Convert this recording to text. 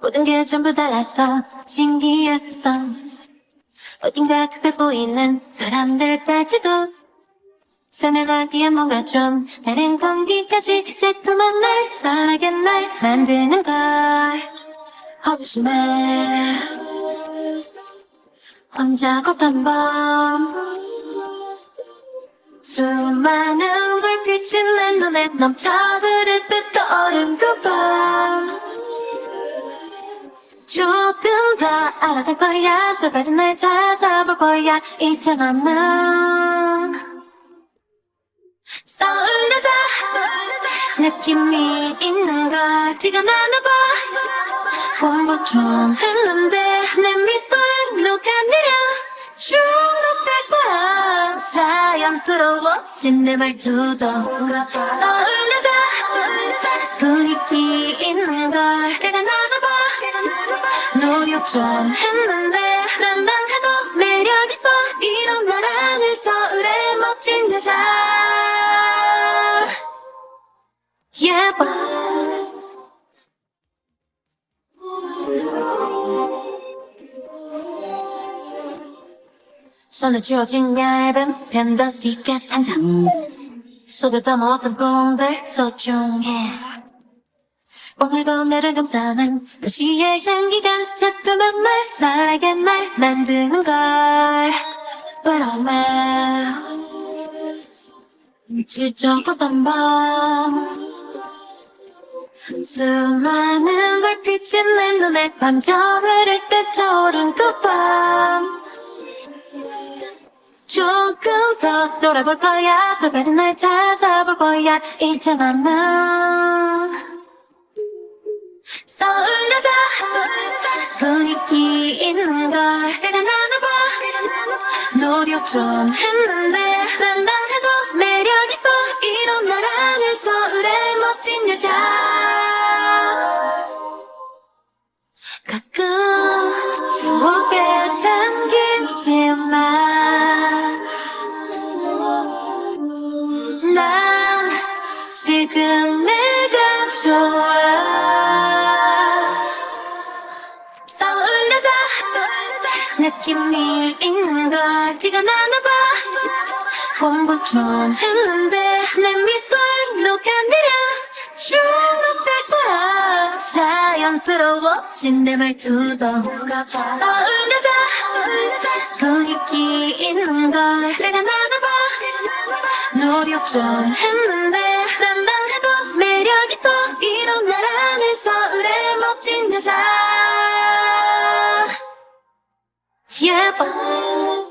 모든 게 전부 달라서 신기했었어. 어딘가 특별 보이는 사람들까지도 설명하기엔 뭔가 좀 다른 공기까지 자꾸만 날 설레게 날 만드는 걸. 호기심에 혼자 걷던 밤. 수많은 불빛이 내 눈에 넘쳐 흐를 듯 떠오른 그밤 알아갈 거야. 또 다른 날 찾아볼 거야. 이제 나는 설레자. 느낌이 있는 걸 지금 나나봐. 공부 좀 했는데 내 미소에 녹아내려? 중독될 거야. 자연스러워진 내 말투도 설레자. 분위기 있는 걸 내가 나나봐 노력 좀 했는데 당당해도 매력 있어. 이런 나라는 서울의 멋진 여자. 예뻐. 손에 쥐어진 얇은 펜더 티켓 한장 속에 담아왔던 꿈들 소중해 오늘도 나를 감싸는 도시의 향기가 자꾸만 날 설레게 날 만드는 걸. 바람에 지쳐갔던 밤. 수많은 불빛이 내 눈에 번져 흐를 때 차오른 그밤. 조금 더 돌아볼 거야. 또 다른 날 찾아볼 거야. 이제 나는 설레자 분위기 있는 걸 내가 나눠봐. 노력 좀 했는데 당당해도 매력 있어. 이런 나라는 서울의 멋진 여자. 가끔 추억에 잠기지만 난 지금 내가 좋아 느낌이 있는 걸 지가 나나봐. 공부 좀 했는데 내 미소에 녹아내려. 중독될 거야. 자연스러워진 내 말투도 설레자 분위기 있는 걸 내가 나나봐. 노력 좀 했는데 당당해도 매력 있어. 이런 나라는 서울의 멋진 여자 예뻐